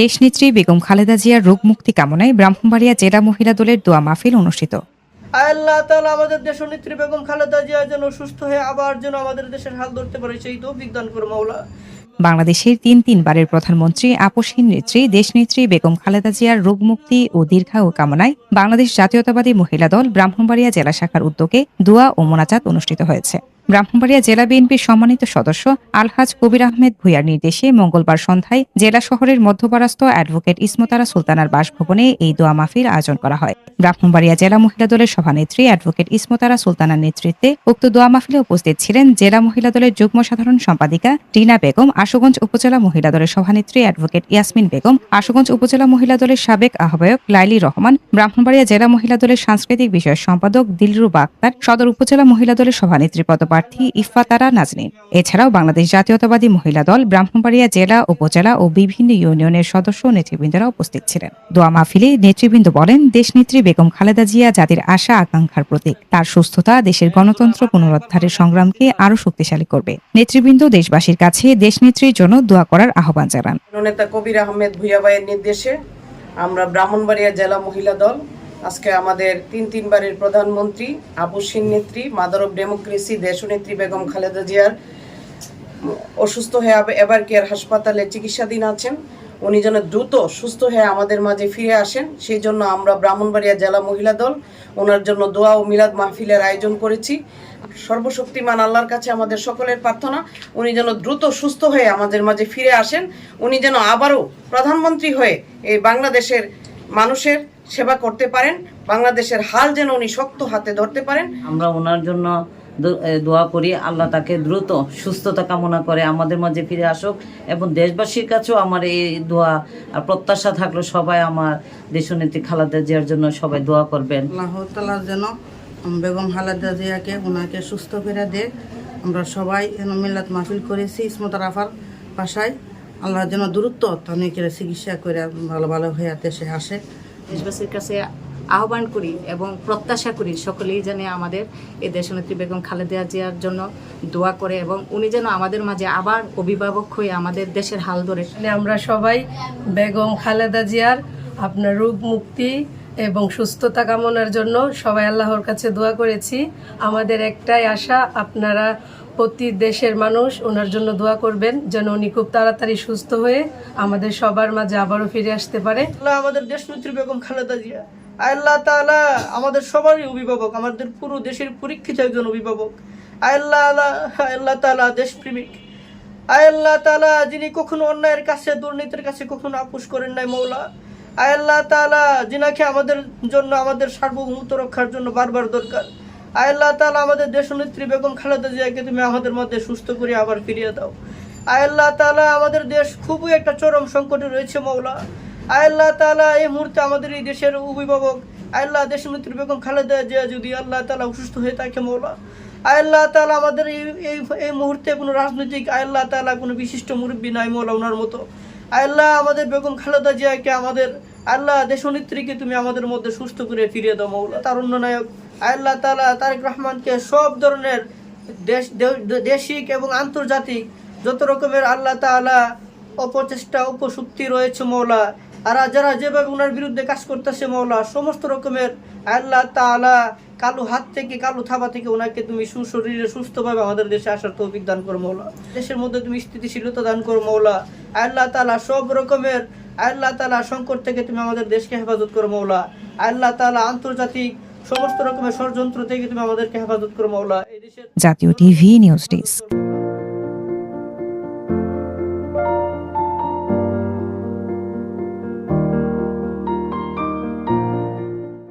দেশনেত্রী বেগম খালেদা জিয়ার রোগ মুক্তি কামনায় ব্রাহ্মণবাড়িয়া জেলা মহিলা দলের দোয়া মাহফিল অনুষ্ঠিত। আল্লাহ তাআলা আমাদের দেশনেত্রী বেগম খালেদা জিয়া যেন সুস্থ হয়ে আবার যেন আমাদের দেশের হাল ধরতে পারে সেই তৌফিক দান করো মাওলা। বাংলাদেশের তিন তিনবারের প্রধানমন্ত্রী আপসহীন নেত্রী দেশনেত্রী বেগম খালেদা জিয়ার রোগ মুক্তি ও দীর্ঘায়ু কামনায় বাংলাদেশ জাতীয়তাবাদী মহিলা দল ব্রাহ্মণবাড়িয়া জেলা শাখার উদ্যোগে দোয়া ও মোনাজাত অনুষ্ঠিত হয়েছে। ব্রাহ্মণবাড়িয়া জেলা বিএনপির সম্মানিত সদস্য আলহাজ কবির আহমেদ ভুইয়ার নির্দেশে মঙ্গলবার সন্ধ্যায় জেলা শহরের মধ্যপাড়াস্থ অ্যাডভোকেট ইসমতারা সুলতানার বাসভবনে এই দোয়া মাহফিল আয়োজন করা হয়। ব্রাহ্মণবাড়িয়া জেলা মহিলা দলের সভানেত্রী অ্যাডভোকেট ইসমতারা সুলতানার নেতৃত্বে উক্ত দোয়া মাহফিলে উপস্থিত ছিলেন জেলা মহিলা দলের যুগ্ম সাধারণ সম্পাদিকা টিনা বেগম, আশুগঞ্জ উপজেলা মহিলা দলের সভানেত্রী অ্যাডভোকেট ইয়াসমিন বেগম, আশুগঞ্জ উপজেলা মহিলা দলের সাবেক আহ্বায়ক লাইলি রহমান, ব্রাহ্মণবাড়িয়া জেলা মহিলা দলের সাংস্কৃতিক বিষয়ক সম্পাদক দিলরুবা আক্তার, সদর উপজেলা মহিলা দলের সভানেত্রী পদপ্রার্থী ইফাতারা নাজনীন। এছাড়াও বাংলাদেশ জাতীয়তাবাদী মহিলা দল, ব্রাহ্মণবাড়িয়া জেলা, উপজেলা ও বিভিন্ন ইউনিয়নের সদস্য নেতৃবৃন্দরা উপস্থিত ছিলেন। দোয়া মাহফিলে নেতৃবৃন্দ বলেন, দেশনেত্রী বেগম খালেদা জিয়া জাতির আশা আকাঙ্ক্ষার প্রতীক, তার সুস্থতা দেশের গণতন্ত্র পুনরুদ্ধারের সংগ্রামকে আরও শক্তিশালী করবে। নেতৃবৃন্দ দেশবাসীর কাছে দেশনেত্রীর জন্য দোয়া করার আহ্বান জানান। নেতা কবির আহমেদ ভুইয়া ভাইয়ের নির্দেশে আমরা ব্রাহ্মণবাড়িয়া জেলা মহিলা দল আজকে আমাদের তিন তিনবারের প্রধানমন্ত্রী আবুসিন নেত্রী, মাদার অফ ডেমোক্রেসি দেশনেত্রী বেগম খালেদা জিয়ার অসুস্থ হয়ে এবার কেয়ার হাসপাতালে চিকিৎসাধীন আছেন? উনি যেন দ্রুত সুস্থ হয়ে আমাদের মাঝে ফিরে আসেন, সেই জন্য আমরা ব্রাহ্মণবাড়িয়া জেলা মহিলা দল, ওনার জন্য দোয়া ও মিলাদ মাহফিলের আয়োজন করেছি। সর্বশক্তিমান আল্লাহর কাছে আমাদের সকলের প্রার্থনা, উনি যেন দ্রুত সুস্থ হয়ে আমাদের মাঝে ফিরে আসেন, উনি যেন আবারও প্রধানমন্ত্রী হয়ে এই বাংলাদেশের মানুষের সেবা করতে পারেন বাংলাদেশের হাল যেন উনি শক্ত হাতে ধরতে পারেন। আমরা ওনার জন্য দোয়া করি আল্লাহ তাকে দ্রুত সুস্থতা কামনা করে আমাদের মাঝে ফিরে আসুক এবং দেশবাসীর কাছেও আমার এই দোয়া আর প্রত্যাশা থাকল সবাই আমার দেশনেত্রী খালাদা জিয়ার জন্য সবাই দোয়া করবেন। আল্লাহ তালা যেন বেগম হালাদা জিয়াকে ওনাকে সুস্থ করে দেয়। আমরা সবাই যেন মিল্লাত মাহফিল করেছি ইসমত রাফার বাসায়। আল্লাহ যেন দূরত্ব তানিকে চিকিৎসা করে ভালো ভালো হয়ে দেশে আসে। দেশবাসীর কাছে আহ্বান করি এবং প্রত্যাশা করি সকলেই যেন আমাদের এই দেশনেত্রী বেগম খালেদা জিয়ার জন্য দোয়া করে এবং উনি যেন আমাদের মাঝে আবার অভিভাবক হয়ে আমাদের দেশের হাল ধরে। আসলে আমরা সবাই বেগম খালেদা জিয়ার আপনার রূপ মুক্তি এবং সুস্থতা কামনার জন্য সবাই আল্লাহর কাছে দোয়া করেছি। আমাদের একটাই আশা, আপনারা প্রতি দেশের মানুষ, ওনার জন্য দোয়া করবেন যেন উনি খুব তাড়াতাড়ি সুস্থ হয়ে আমাদের সবার মাঝে আবারও ফিরে আসতে পারে। আল্লাহ আমাদের দেশনেত্রী বেগম খালেদা জিয়া, আল্লাহ তাআলা আমাদের সবারই অভিভাবক, আমাদের পুরো দেশের পরীক্ষিত একজন অভিভাবক। আল্লাহ আল্লাহ তাআলা দেশপ্রেমিক। আল্লাহ তাআলা যিনি কখনো অন্যায়ের কাছে, দুর্নীতির কাছে কখনো আপোষ করেন নাই, মৌলা। আল্লাহ তাআলা যিনাকে আমাদের জন্য, আমাদের সার্বভৌমত্ব রক্ষার জন্য বারবার দরকার। আল্লাহ তাআলা, আমাদের দেশনেত্রী বেগম খালেদা জিয়াকে তুমি আমাদের মধ্যে সুস্থ করে আবার ফিরিয়ে দাও। আল্লাহ তাআলা, আমাদের দেশ খুবই একটা চরম সংকটে রয়েছে মৌলা আল্লাহ তাআলা, এই মুহূর্তে আমাদের এই দেশের অভিভাবক আল্লাহ দেশনেত্রী বেগম খালেদা জিয়া যদি আল্লাহ তালা অসুস্থ হয়ে থাকে মৌলা আল্লাহ তালা আমাদের এই এই এই মুহূর্তে কোনো রাজনৈতিক আল্লাহ তালা কোনো বিশিষ্ট মুরব্বী নাই মৌলা ওনার মতো। আল্লাহ আমাদের বেগম খালেদা জিয়াকে আমাদের, আল্লাহ দেশনেত্রীকে তুমি আমাদের মধ্যে সুস্থ করে ফিরিয়ে দাও মৌলা তারুণ্য নায়ক। আল্লাহ তাআলা তারেক রহমানকে সব ধরনের দেশ দেশিক এবং আন্তর্জাতিক যত রকমের আল্লাহ তাআলা অপচেষ্টা উপশক্তি রয়েছে মৌলা আর যারা যেভাবে ওনার বিরুদ্ধে কাজ করতেছে মৌলা সমস্ত রকমের আল্লাহ তাআলা কালো হাত থেকে, কালো থাবা থেকে ওনাকে তুমি সুশরীরে সুস্থভাবে আমাদের দেশে আসার তৌফিক দান করো মৌলা দেশের মধ্যে তুমি স্থিতিশীলতা দান করো মৌলা আল্লাহ তালা সব রকমের, আল্লাহ তালা সংকট থেকে তুমি আমাদের দেশকে হেফাজত করো মৌলা আল্লাহ তালা আন্তর্জাতিক সমস্ত রকমের ষড়যন্ত্র থেকে তুমি আমাদেরকে হেফাজত করো মৌলা জাতীয় টিভি নিউজ ডেস্ক।